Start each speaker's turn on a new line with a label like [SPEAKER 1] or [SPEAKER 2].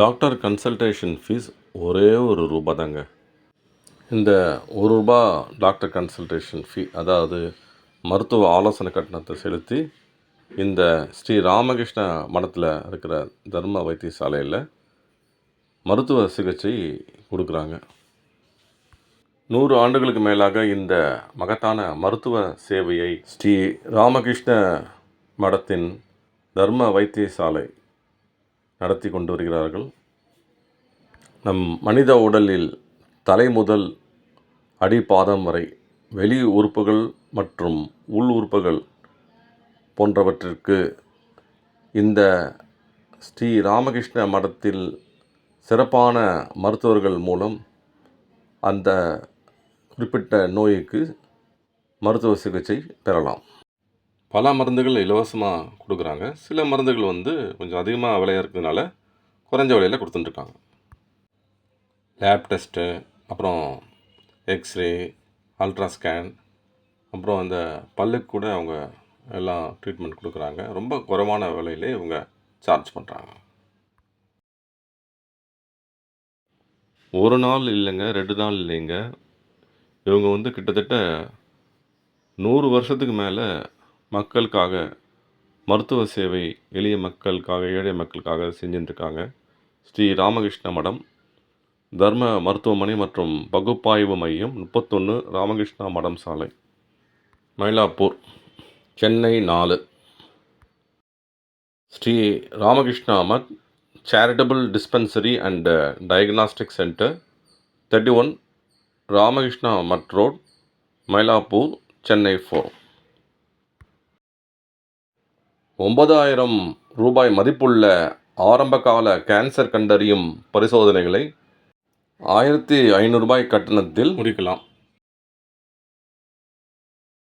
[SPEAKER 1] Doctor consultation fees ஒரே ஒரு ரூபா தாங்க. இந்த ஒரு ரூபா டாக்டர் கன்சல்டேஷன் ஃபீ அதாவது மருத்துவ ஆலோசனை கட்டணத்தை செலுத்தி இந்த ஸ்ரீ ராமகிருஷ்ண மடத்தில் இருக்கிற தர்ம வைத்தியசாலையில் மருத்துவ சிகிச்சை கொடுக்குறாங்க. நூறு ஆண்டுகளுக்கு மேலாக இந்த மகத்தான மருத்துவ சேவையை ஸ்ரீ ராமகிருஷ்ண மடத்தின் தர்ம வைத்தியசாலை நடத்தி கொண்டு வருகிறார்கள். நம் மனித உடலில் தலை முதல் அடிப்பாதம் வரை வெளி உறுப்புகள் மற்றும் உள் உறுப்புகள் போன்றவற்றிற்கு இந்த ஸ்ரீ ராமகிருஷ்ண மடத்தில் சிறப்பான மருத்துவர்கள் மூலம் அந்த குறிப்பிட்ட நோய்க்கு மருத்துவ சிகிச்சை பெறலாம். பல மருந்துகள் இலவசமாக கொடுக்குறாங்க. சில மருந்துகள் வந்து கொஞ்சம் அதிகமாக விலையாக இருக்கிறதுனால குறைஞ்ச விலையில் கொடுத்துட்டுருக்காங்க. லேப் டெஸ்ட்டு அப்புறம் எக்ஸ்ரே அல்ட்ராஸ்கேன் அப்புறம் அந்த பல்லுக்கு கூட அவங்க எல்லாம் ட்ரீட்மெண்ட் கொடுக்குறாங்க. ரொம்ப குறைவான விலையிலே இவங்க சார்ஜ் பண்ணுறாங்க ஒரு நாள் இல்லைங்க ரெண்டு நாள் இல்லைங்க. இவங்க வந்து கிட்டத்தட்ட நூறு வருஷத்துக்கு மேலே மக்களுக்காக மருத்துவ சேவை எளிய மக்களுக்காக ஏழை மக்களுக்காக செஞ்சுட்டுருக்காங்க ஸ்ரீ ராமகிருஷ்ண மடம் தர்ம மருத்துவமனை மற்றும் பகுப்பாய்வு மையம் முப்பத்தொன்று ராமகிருஷ்ணா மடம் சாலை மயிலாப்பூர் சென்னை நாலு. Sri Ramakrishna Math charitable dispensary and diagnostic centre thirty one Ramakrishna Math road Mylapore Chennai four ஒன்பதாயிரம் ரூபாய் மதிப்புள்ள ஆரம்பகால கேன்சர் கண்டறியும் பரிசோதனைகளை ஆயிரத்தி ஐநூறுபாய் கட்டணத்தில் முடிக்கலாம்.